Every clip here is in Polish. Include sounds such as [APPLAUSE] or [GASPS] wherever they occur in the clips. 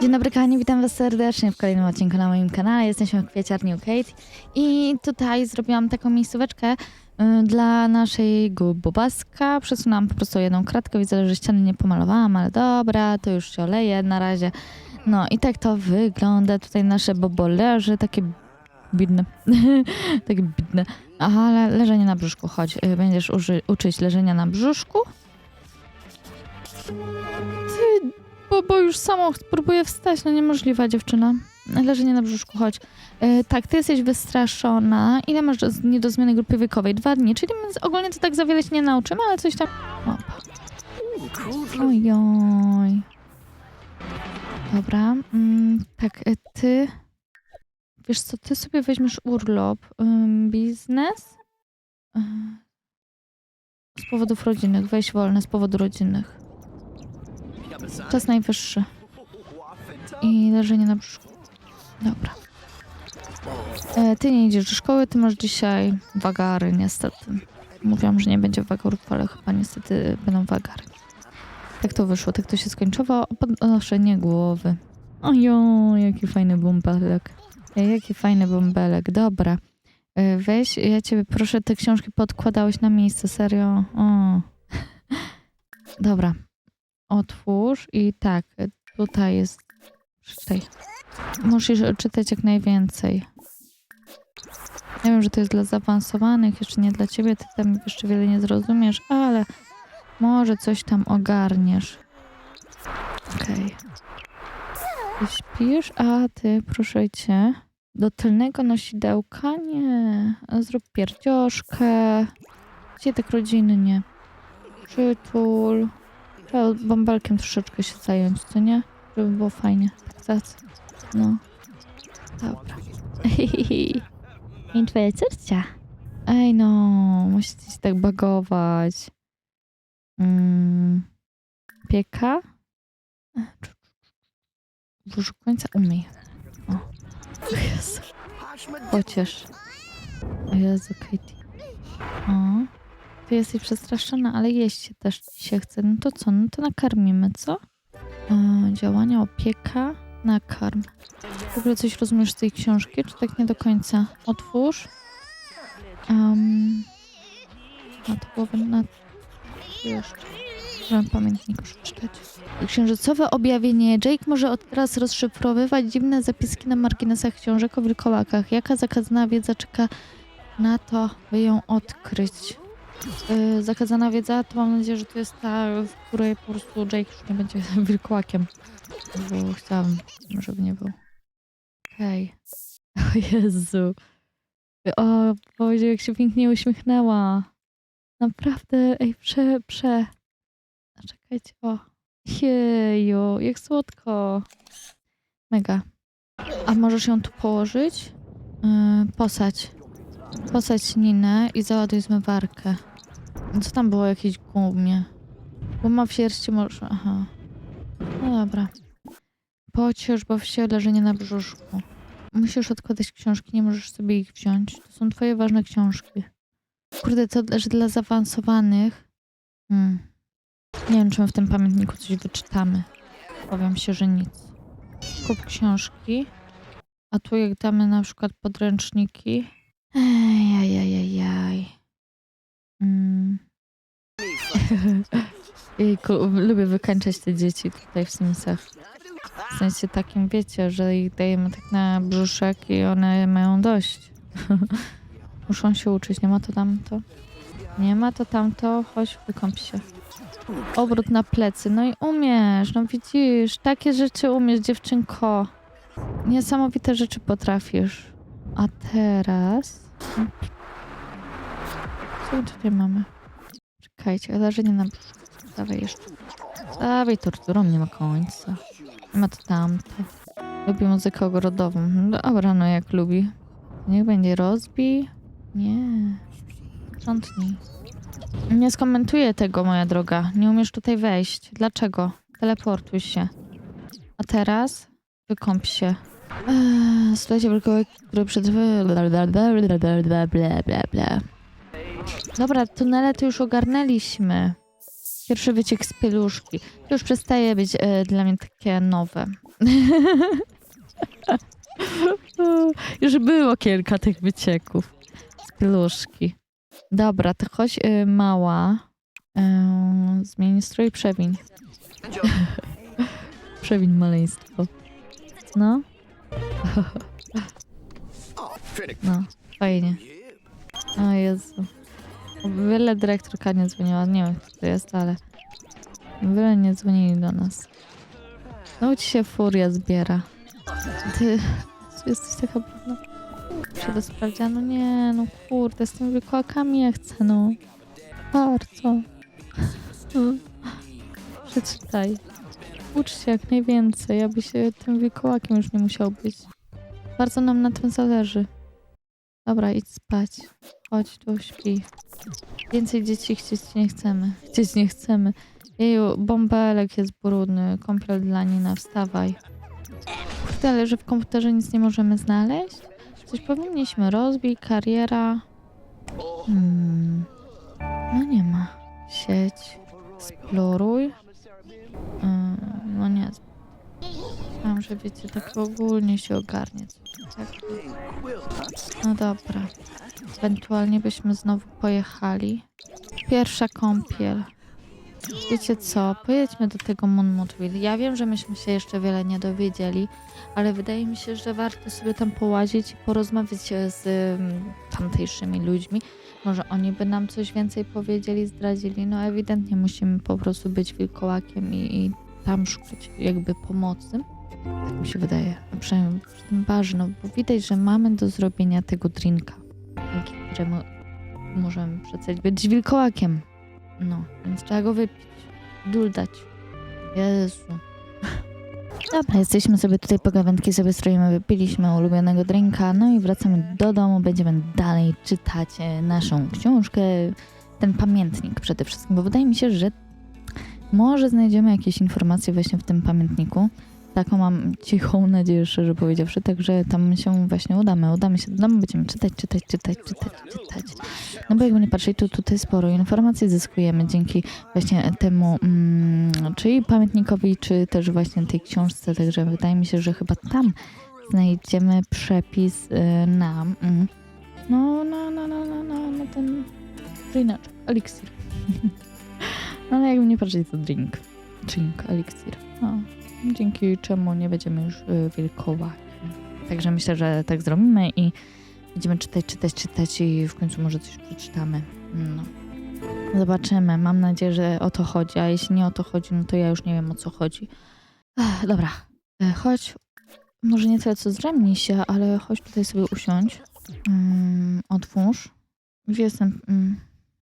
Dzień dobry kochani, witam was serdecznie w kolejnym odcinku na moim kanale. Jesteśmy w kwieciarni Kate i tutaj zrobiłam taką miejscóweczkę y, dla naszego bobaska. Przesunęłam po prostu jedną kratkę, widzę, że ściany nie pomalowałam, ale dobra, to już się oleje na razie. No i tak to wygląda. Tutaj nasze bobo leży, takie bidne. [LAUGHS] takie bidne. Aha, ale leżenie na brzuszku, chodź. y, Będziesz uczyć leżenia na brzuszku. Bo, bo już samo próbuję wstać, no niemożliwa dziewczyna. Leżenie na brzuszku, chodź. E, tak, ty jesteś wystraszona. Ile masz do, nie do zmiany grupy wiekowej? Dwa dni, czyli ogólnie to tak za wiele się nie nauczymy, ale coś tam... Opa. Ojoj. Dobra, mm, tak, e, ty... Wiesz co, ty sobie weźmiesz urlop. Ym, biznes? E, z powodów rodzinnych, weź wolne z powodów rodzinnych. Czas najwyższy. I leżenie na brzuszku. Dobra. E, ty nie idziesz do szkoły, ty masz dzisiaj wagary, niestety. Mówiłam, że nie będzie wagarów, ale chyba niestety będą wagary. Tak to wyszło, tak to się skończyło. Podnoszenie głowy. Ojo, jaki fajny bąbelek. E, jaki fajny bąbelek, dobra. E, weź, ja ciebie proszę, te książki podkładałeś na miejsce, serio. O. [LAUGHS] Dobra, otwórz i tak, tutaj jest. Musisz czytać jak najwięcej. Ja wiem, że to jest dla zaawansowanych, jeszcze nie dla ciebie, ty tam jeszcze wiele nie zrozumiesz, ale może coś tam ogarniesz. Okej. Ty śpisz, a ty, proszę cię, do tylnego nosidełka? Nie. Zrób pierdzioszkę. Gdzie tak rodzinnie? Przytul. Trzeba bąbelkiem troszeczkę się zająć, co nie? Żeby było fajnie. Tak. No. Dobra. I twoja córcia. Ej no, musicie się tak bagować. Mm. Pieka? Wróż końca umyj. O. o Jezu. Pociesz. O Jezu, Katie. O. Ty jesteś przestraszona, ale jeść też się chce. No to co? No to nakarmimy, co? E, działania, opieka, nakarm. W ogóle coś rozumiesz z tej książki, czy tak nie do końca? Otwórz. Um, na to głowę, na... Jeszcze. Żeby pamiętnik przeczytać. Księżycowe objawienie. Jake może od teraz rozszyfrowywać dziwne zapiski na marginesach książek o wilkołakach. Jaka zakazana wiedza czeka na to, by ją odkryć? Yy, zakazana wiedza, to mam nadzieję, że to jest ta, w której po prostu Jake już nie będzie [LAUGHS] wilkołakiem. Bo chciałam, żeby nie był. Okej. [LAUGHS] O Jezu. O, powiedział, jak się pięknie uśmiechnęła. Naprawdę, ej, prze, prze. Czekajcie, o. Jeju, jak słodko. Mega. A możesz ją tu położyć? Yy, posadź. Posadź Ninę i załaduj zmywarkę. Co tam było jakieś gumie? Guma w sierści może... Aha. No dobra. Pociesz, bo się leżenie na brzuszku. Musisz odkładać książki, nie możesz sobie ich wziąć. To są twoje ważne książki. Kurde, to leży dla zaawansowanych. Hmm. Nie wiem, czy my w tym pamiętniku coś wyczytamy. Powiem się, że nic. Kup książki. A tu jak damy na przykład podręczniki. Ejajajajaj. Mm. [LAUGHS] Jejku, lubię wykańczać te dzieci tutaj w Simsach. W sensie takim, wiecie, że ich dajemy tak na brzuszek i one mają dość. [LAUGHS] Muszą się uczyć, nie ma to tamto. Nie ma to tamto, chodź wykąp się. Obrót na plecy, no i umiesz, no widzisz, takie rzeczy umiesz, dziewczynko. Niesamowite rzeczy potrafisz. A teraz... Co my tutaj mamy? Czekajcie, zdarzenie nam... Dawaj jeszcze. Dawaj, torturą nie ma końca. Nie ma to tamte. Lubi muzykę ogrodową. Dobra, no jak lubi. Niech będzie rozbi. Nie. Sprzątnij. Nie skomentuję tego, moja droga. Nie umiesz tutaj wejść. Dlaczego? Teleportuj się. A teraz wykąp się. Eee, słuchajcie, wilkołek, który przed... Bla, bla, bla, bla, bla, bla, bla. Dobra, tunele to już ogarnęliśmy. Pierwszy wyciek z pieluszki. To już przestaje być e, dla mnie takie nowe. [LAUGHS] Już było kilka tych wycieków z pieluszki. Dobra, to chodź y, mała. Y, zmień strój, przewiń. [LAUGHS] przewiń maleństwo. No. [LAUGHS] no, fajnie. O Jezu. Wiele dyrektorka nie dzwoniła. Nie wiem, kto to jest, ale wiele nie dzwonili do nas. No ci się furia zbiera. Ty jesteś taka brudna. Się do sprawdzianu? Nie, no kurde, z tymi wykłakami ja chcę, no. Bardzo. [LAUGHS] Przeczytaj. Ucz się jak najwięcej, aby się tym wikołakiem już nie musiał być. Bardzo nam na tym zależy. Dobra, idź spać. Chodź tu, śpi. Więcej dzieci chcieć nie chcemy. Chcieć nie chcemy. Jeju, bąbelek jest brudny. Kąpiel dla Nina, wstawaj. Kurde, że w komputerze nic nie możemy znaleźć? Coś powinniśmy rozbić, kariera. Hmm. No nie ma. Sieć. Sploruj. Mm, no nie. Myślałam, że wiecie, tak ogólnie się ogarnie. No dobra. Ewentualnie byśmy znowu pojechali. Pierwsza kąpiel. Wiecie co? Pojedźmy do tego Monmouthville. Ja wiem, że myśmy się jeszcze wiele nie dowiedzieli, ale wydaje mi się, że warto sobie tam połazić i porozmawiać z ym, tamtejszymi ludźmi. Może oni by nam coś więcej powiedzieli, zdradzili. No ewidentnie musimy po prostu być wilkołakiem i, i tam szukać jakby pomocy. Tak mi się wydaje. A przynajmniej przy tym barze, no bo widać, że mamy do zrobienia tego drinka, dzięki któremu możemy przecież być wilkołakiem. No, więc trzeba go wypić, duldać. Jezu. [LAUGHS] Dobra, jesteśmy sobie tutaj po gawędki, sobie stroimy, wypiliśmy ulubionego drinka, no i wracamy do domu, będziemy dalej czytać e, naszą książkę, ten pamiętnik przede wszystkim, bo wydaje mi się, że może znajdziemy jakieś informacje właśnie w tym pamiętniku. Taką mam cichą nadzieję, szczerze powiedziawszy, także tam się właśnie udamy, udamy się do domu, będziemy czytać, czytać, czytać, czytać, czytać. No bo jakby nie patrzeć, to tutaj sporo informacji zyskujemy dzięki właśnie temu, mm, czyli pamiętnikowi, czy też właśnie tej książce, także wydaje mi się, że chyba tam znajdziemy przepis y, na, mm, no, no, no, no, no, no, no ten drineczek, eliksir. [LAUGHS] no ale jakby nie patrzeć, to drink, drink, eliksir, no, dzięki czemu nie będziemy już y, wilkołakiem. Także myślę, że tak zrobimy i Będziemy czytać, czytać, czytać i w końcu może coś przeczytamy. No. Zobaczymy. Mam nadzieję, że o to chodzi, a jeśli nie o to chodzi, no to ja już nie wiem o co chodzi. Ech, dobra, E, chodź. Może nie tyle co zdrzemnij się, ale chodź tutaj sobie usiądź. Mm, otwórz. Jestem? Mm,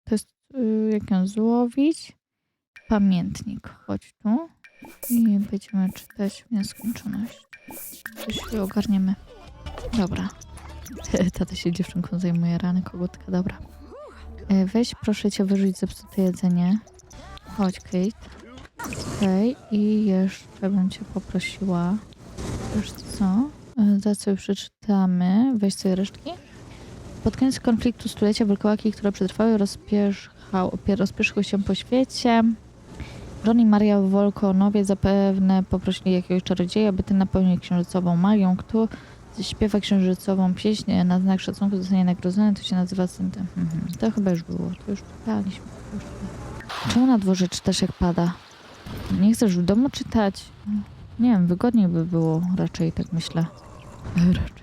to jest, y, jak ją złowić? Pamiętnik. Chodź tu. I będziemy czytać w nieskończoność. Coś się ogarniemy. Dobra. [LAUGHS] Tata się dziewczynką zajmuje rany kogutka, dobra. E, Weź proszę cię wyrzuć zepsute jedzenie. Chodź, Kate. Okej, i jeszcze bym cię poprosiła. Wiesz co? E, Za co przeczytamy? Weź sobie resztki. Pod koniec konfliktu stulecia wilkołaki, które przetrwały, rozpierzchał, rozpierzchły się po świecie. John i Maria Wolkonowie zapewne poprosili jakiegoś czarodzieja, by ten napełnił księżycową magią, kto śpiewa księżycową pieśń na znak szacunku zostanie nagrodzony, to się nazywa syntem. Mhm. To chyba już było, to już było. Czemu na dworze czytasz jak pada? Nie chcesz w domu czytać? Nie wiem, wygodniej by było raczej, tak myślę. [LAUGHS] Raczej.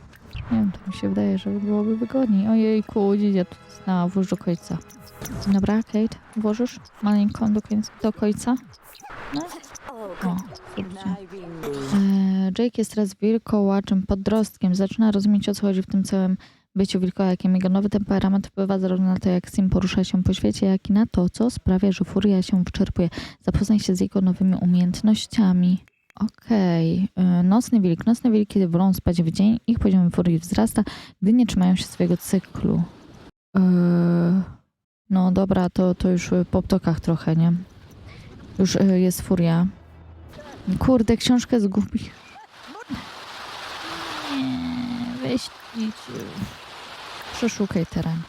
Nie wiem, to mi się wydaje, że byłoby wygodniej. Ojejku, dzidzia tu znała, włóż do końca. Dobra, Kate, włożysz maleńką do, do końca? No. O, super. E, Jake jest teraz wilkołaczem, podrostkiem. Zaczyna rozumieć o co chodzi w tym całym byciu wilkołakiem. Jego nowy temperament wpływa zarówno na to, jak Sim porusza się po świecie, jak i na to, co sprawia, że furia się wyczerpuje. Zapoznaj się z jego nowymi umiejętnościami. Okej. E, Nocny wilk. Nocne wilki, wolą spać w dzień, ich poziom furii wzrasta, gdy nie trzymają się swojego cyklu. E, No dobra, to, to już po ptokach trochę, nie? Już e, jest furia. Kurde, książkę zgubi. Nie, weź. Przeszukaj teren.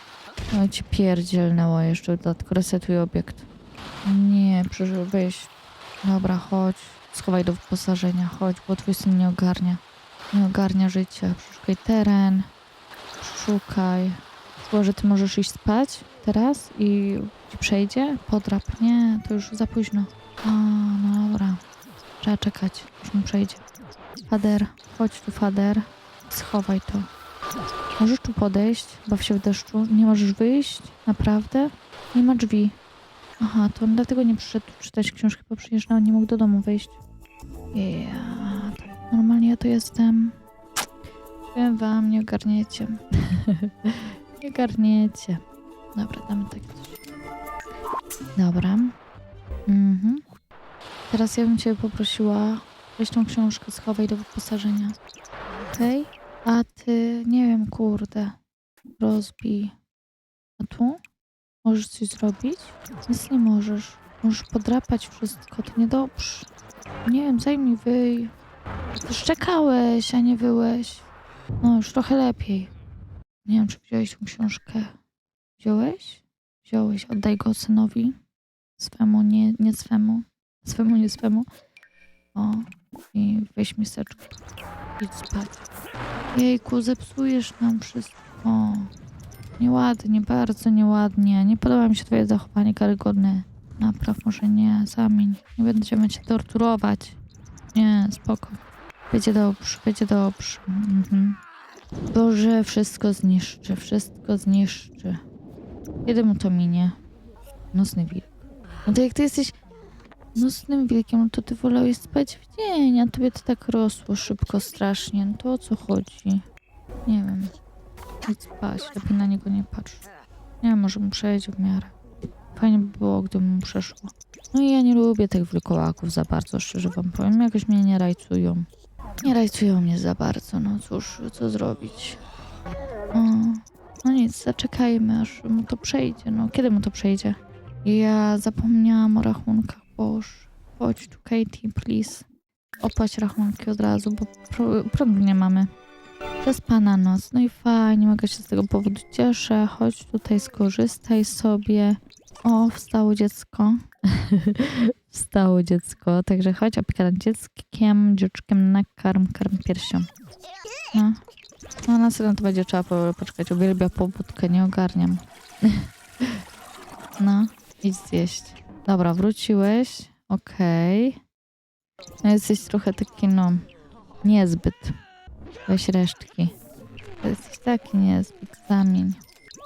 No ci pierdzielnęło jeszcze, dodatkowo resetuj obiekt. Nie, przeszukaj, weź. Dobra, chodź. schowaj do wyposażenia. Chodź, bo twój syn nie ogarnia. Nie ogarnia życia. Przeszukaj teren. Szukaj. Że ty możesz iść spać teraz i ci przejdzie? Podrap. Nie, to już za późno. A, no dobra. Trzeba czekać, aż mu przejdzie. Fader, chodź tu, fader. Schowaj to. Możesz tu podejść, baw się w deszczu. Nie możesz wyjść? Naprawdę? Nie ma drzwi. Aha, to on dlatego nie przyszedł czytać książki, bo przecież nawet nie mógł do domu wejść. Ja, to normalnie ja to jestem. Powiem wam, nie ogarniecie. [LAUGHS] nie ogarniecie. Dobra, damy takie. Dobra. Mhm. Teraz ja bym cię poprosiła, weź tą książkę, schowaj do wyposażenia. Okej? A ty, nie wiem, kurde, rozbij. A tu? Możesz coś zrobić? Nic nie możesz. Możesz podrapać wszystko, to niedobrze. Nie wiem, zajmij wyj. Też czekałeś, a nie wyłeś. No, już trochę lepiej. Nie wiem, czy wziąłeś tą książkę. Wziąłeś? Wziąłeś. Oddaj go synowi. Swemu, nie, nie swemu. Swemu, nie swemu. O, i weź miseczkę. Idź spać. Jejku, zepsujesz nam wszystko. Nieładnie, bardzo nieładnie. Nie podoba mi się twoje zachowanie karygodne. Napraw, może nie, zamień. Nie będziemy cię torturować. Nie, spoko. Będzie dobrze, będzie dobrze. Mhm. Boże, wszystko zniszczy, wszystko zniszczy. Kiedy mu to minie? Nocny wilk. No to jak ty jesteś nocnym wilkiem, no to ty wolałeś spać w dzień, a tobie to tak rosło szybko, strasznie. No to o co chodzi? Nie wiem. Idź spać, lepiej na niego nie patrz. Nie wiem, może mu przejdzie w miarę. Fajnie by było, gdyby mu przeszło. No i ja nie lubię tych wilkołaków za bardzo, szczerze wam powiem. Jakoś mnie nie rajcują. Nie rajcują mnie za bardzo, no cóż, co zrobić. O, no nic, zaczekajmy, aż mu to przejdzie. No, kiedy mu to przejdzie? Ja zapomniałam o rachunkach, boż. Chodź tu, Katie, please. Opłać rachunki od razu, bo prądu nie mamy. Przez pana noc. No i fajnie, mogę się z tego powodu cieszę. Chodź tutaj, skorzystaj sobie. O, wstało dziecko. [LAUGHS] wstało dziecko. Także chodź, opieka nad dzieckiem, dzieczkiem nakarm, karm piersią. No. No na serio to będzie trzeba po, poczekać. Uwielbia pobudkę, nie ogarniam. [LAUGHS] no, idź zjeść. Dobra, wróciłeś. Okej. No jesteś trochę taki, no, niezbyt. Weź resztki. Jesteś taki niezbyt. Zamień.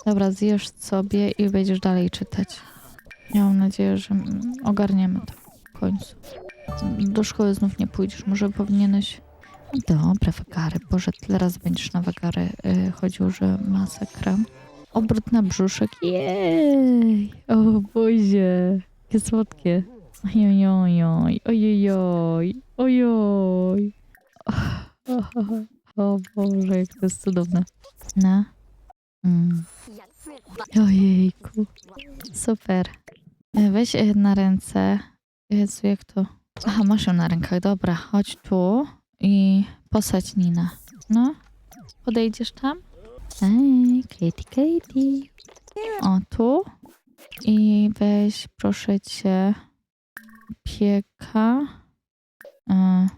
Dobra, zjesz sobie i będziesz dalej czytać. Ja mam nadzieję, że ogarniemy to w końcu. Do szkoły znów nie pójdziesz. Może powinieneś... Dobra, wagary. Boże, tyle razy będziesz na wagary yy, chodził, że masakra. Obrót na brzuszek. Jej! O Boże! Jakie słodkie. Ojojoj, ojojoj, ojoj. O Boże, jak to jest cudowne. No. Mm. Ojejku. Super. E, Weź e, na ręce. Jezu, jak to... Aha, masz ją na rękach. Dobra, chodź tu i posadź Nina. No. Podejdziesz tam? Ej, Katie, Katie. O, tu. I weź, proszę cię, opieka. E,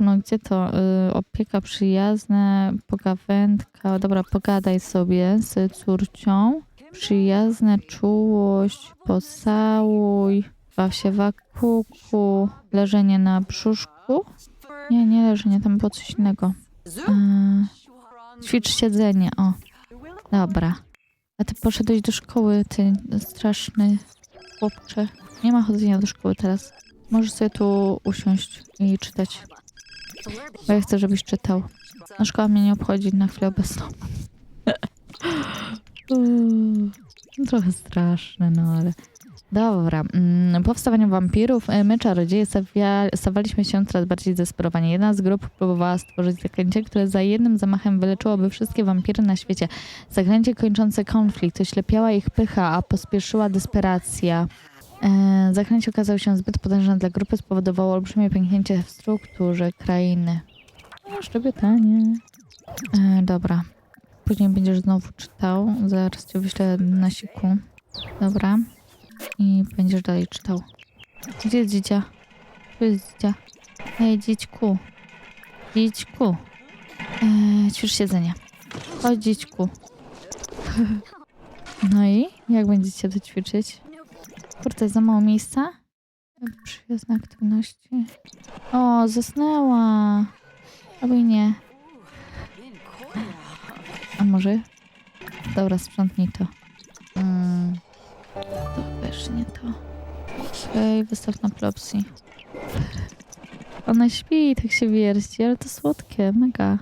no gdzie to? Y, opieka przyjazna, pogawędka. Dobra, pogadaj sobie z córcią. Przyjazna czułość, pocałuj, baw się w akuku, leżenie na brzuszku. Nie, nie leżenie, tam było coś innego. Ćwicz siedzenie, o. Dobra. A ty poszedłeś do szkoły, ty straszny chłopcze. Nie ma chodzenia do szkoły teraz. Możesz sobie tu usiąść i czytać. Bo ja chcę, żebyś czytał. No szkoła mnie nie obchodzi na chwilę obecną. [LAUGHS] Uuu, Trochę straszne, no ale... Dobra, mm, po wstawaniu wampirów e, my czarodzieje stawaliśmy się coraz bardziej zdesperowani. Jedna z grup próbowała stworzyć zaklęcie, które za jednym zamachem wyleczyłoby wszystkie wampiry na świecie. Zaklęcie kończące konflikt, oślepiała ich pycha, a pospieszyła desperacja. E, zaklęcie okazało się zbyt potężne dla grupy, spowodowało olbrzymie pęknięcie w strukturze krainy. No, szczebiotanie. E, dobra. Później będziesz znowu czytał. Zaraz cię wyślę na siku. Dobra. I będziesz dalej czytał. Gdzie jest dzidzia? Tu jest dzidzia. Ej, dzićku. Dzićku. Eee, ćwicz siedzenie. Chodź, dzićku. [LAUGHS] No i? Jak będziecie to ćwiczyć? Kurde, za mało miejsca? Przyjazne aktywności. O, zasnęła. Albo i nie. A może? Dobra, sprzątnij to. Mm. To też nie to. Okej, wystaw na plopsji. Ona śpi i tak się wierci, ale to słodkie, mega.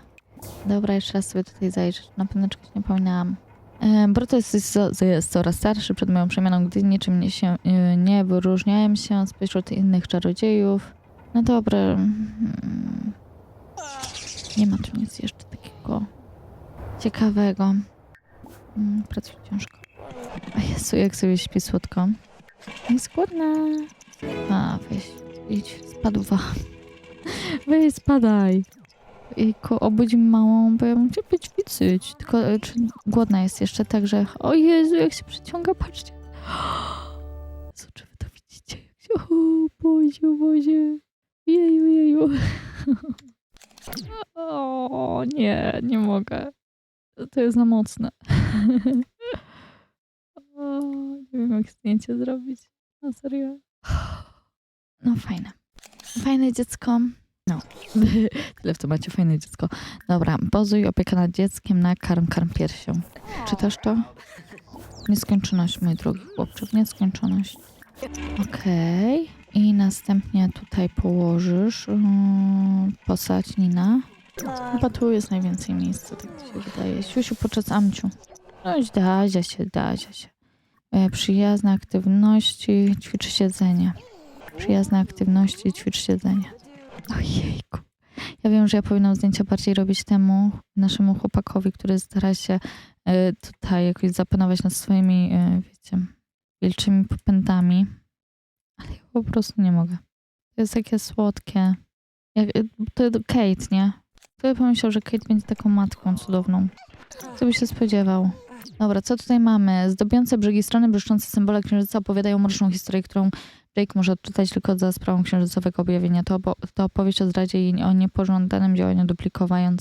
Dobra, jeszcze raz sobie tutaj zajrzeć. Na pewno czegoś nie pamiętałam. E, Bruto jest, jest, coraz starszy przed moją przemianą, gdy niczym nie, się, e, nie wyróżniałem się spośród innych czarodziejów. No dobra. mm, Nie ma tu nic jeszcze takiego ciekawego. Mm, Pracuję ciężko. A Jezu, jak sobie śpi słodko. Jest głodna. A, weź, idź, spadła. [LAUGHS] Weź, spadaj. Ko- obudźmy małą, bo ja bym chciała poćwiczyć. Tylko e, czy głodna jest jeszcze, także... O Jezu, jak się przyciąga, patrzcie. [GASPS] Co, czy wy to widzicie? O Bozie, o Bozie. Jeju, jeju. [LAUGHS] O nie, nie mogę. To jest za mocne. [LAUGHS] O, nie wiem, jak zdjęcie zrobić. Na serio. No fajne. Fajne dziecko. No. [LAUGHS] Tyle w temacie, fajne dziecko. Dobra, pozuj opieka nad dzieckiem na karm, karm piersią. Czytasz to? Nieskończoność, mój drogi chłopcze. Nieskończoność. Okej. I następnie tutaj położysz yy, postać Nina. Chyba tu jest najwięcej miejsca, tak mi się wydaje. Siusiu, podczas amciu. No i dazia się, dazia się. E, przyjazne aktywności, ćwicz siedzenie. Przyjazne aktywności, ćwicz siedzenie. Ojejku. Ja wiem, że ja powinnam zdjęcia bardziej robić temu naszemu chłopakowi, który stara się e, tutaj jakoś zapanować nad swoimi, e, wiecie, wilczymi popędami. Ale ja po prostu nie mogę. To jest takie słodkie. Jak, to Kate, nie? Kto by pomyślał, że Kate będzie taką matką cudowną? Kto by się spodziewał? Dobra, co tutaj mamy? Zdobiące brzegi strony, błyszczące symbole księżyca opowiadają mroczną historię, którą Jake może odczytać tylko za sprawą księżycowego objawienia. To, obo- to opowieść o zdradzie i o niepożądanym działaniu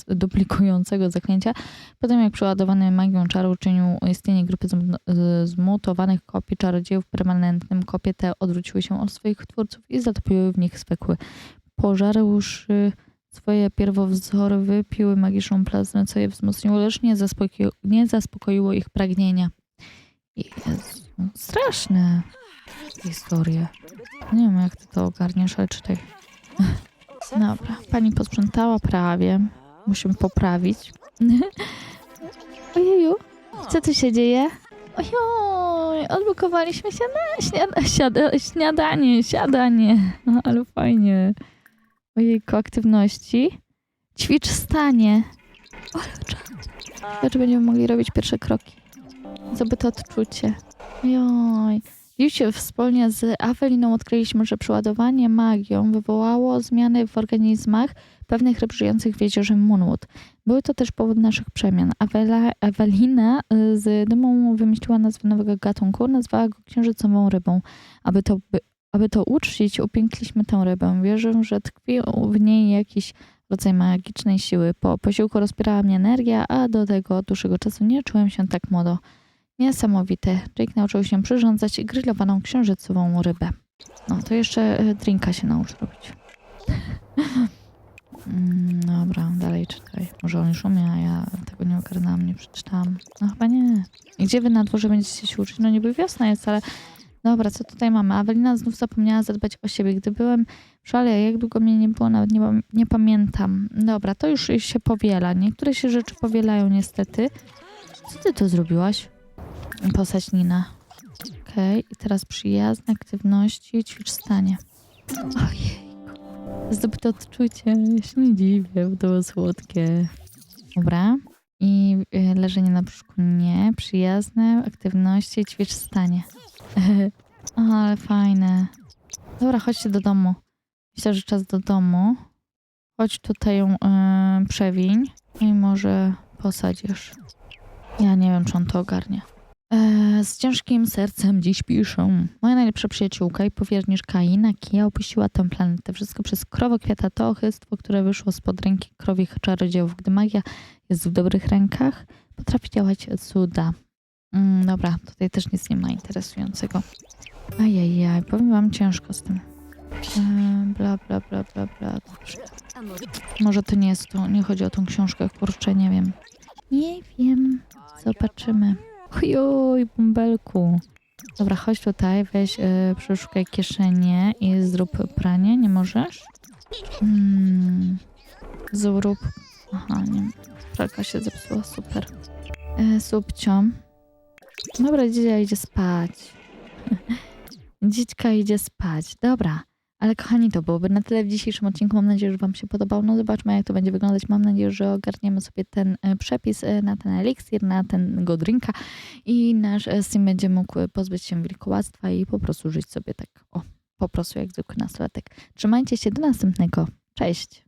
duplikującego zaklęcia. Potem jak przeładowany magią czaru czynił istnienie grupy zmutowanych kopii czarodziejów permanentnym kopie, te odwróciły się od swoich twórców i zatopiły w nich spekły. Pożarłszy swoje pierwowzory, wypiły magiczną plazmę, co je wzmocniło, lecz nie, zaspokoi- nie zaspokoiło ich pragnienia. Jezu, straszne historie. Nie wiem, jak ty to ogarniesz, ale czytaj. [LAUGHS] Dobra, pani posprzątała prawie. Musimy poprawić. [LAUGHS] Ojeju, co tu się dzieje? Ojoj, odblokowaliśmy się na śniada siada śniadanie, siadanie. No, ale fajnie. Ojejku, aktywności. Ćwicz stanie. Czad. Czy będziemy mogli robić pierwsze kroki. Zdobyte odczucie. Joj. Dziś wspólnie z Aweliną odkryliśmy, że przeładowanie magią wywołało zmiany w organizmach pewnych ryb żyjących w jeziorze Moonwood. Były to też powód naszych przemian. Awela, Ewelina y, z dumą wymyśliła nazwę nowego gatunku, nazwała go księżycową rybą. Aby to, by, aby to uczcić, upiękliśmy tę rybę. Wierzę, że tkwi w niej jakiś rodzaj magicznej siły. Po posiłku rozpierała mnie energia, a do tego od dłuższego czasu nie czułem się tak młodo. Niesamowite. Jake nauczył się przyrządzać grillowaną księżycową rybę. No, to jeszcze e, drinka się nauczy robić. [LAUGHS] Mm, Dobra, dalej czytaj. Może on już umie, a ja tego nie ogarnęłam, nie przeczytałam. No chyba nie. Gdzie wy na dworze będziecie się uczyć? No niby wiosna jest, ale... Dobra, co tutaj mamy? Awelina znów zapomniała zadbać o siebie. Gdy byłem w szale, jak długo mnie nie było, nawet nie, nie pamiętam. Dobra, to już się powiela. Niektóre się rzeczy powielają niestety. Co ty tu zrobiłaś? Postać Nina. Okej, i teraz przyjazne aktywności, ćwicz stanie. Ojej. Zdobyte odczucie, ja się nie dziwię, to było słodkie. Dobra. I y, leżenie na brzuszku nie. Przyjazne aktywności, ćwicz stanie. [LAUGHS] Ale fajne. Dobra, chodźcie do domu. Myślę, że czas do domu. Chodź tutaj ją y, przewiń i może posadzisz. Ja nie wiem, czy on to ogarnie. E, z ciężkim sercem dziś piszę. Moja najlepsza przyjaciółka i powierniczka Ina Kija opuściła tę planetę. Wszystko przez krowokwiata to ochystwo, które wyszło spod ręki krowich czarodziejów. Gdy magia jest w dobrych rękach, potrafi działać cuda. Mm, dobra, tutaj też nic nie ma interesującego. Ajajaj, powiem wam ciężko z tym. E, bla, bla, bla, bla, bla. Dobrze. Może to nie jest to, nie chodzi o tą książkę, kurczę, nie wiem. Nie wiem, zobaczymy. Ojoj, bąbelku. Dobra, chodź tutaj, weź, y, przeszukaj kieszenie i zrób pranie, nie możesz? Hmm. Zrób... Aha, nie. Pralka się zepsuła, super. E, subcio. Dobra, dzidzia idzie spać. [LAUGHS] Dzićka idzie spać, dobra. Ale kochani, to byłoby na tyle w dzisiejszym odcinku. Mam nadzieję, że Wam się podobał. No zobaczmy, jak to będzie wyglądać. Mam nadzieję, że ogarniemy sobie ten e, przepis e, na ten eliksir, na ten go drinka i nasz e, Sim będzie mógł pozbyć się wilkołactwa i po prostu żyć sobie tak, o, po prostu jak zwykły nastolatek. Trzymajcie się, do następnego. Cześć!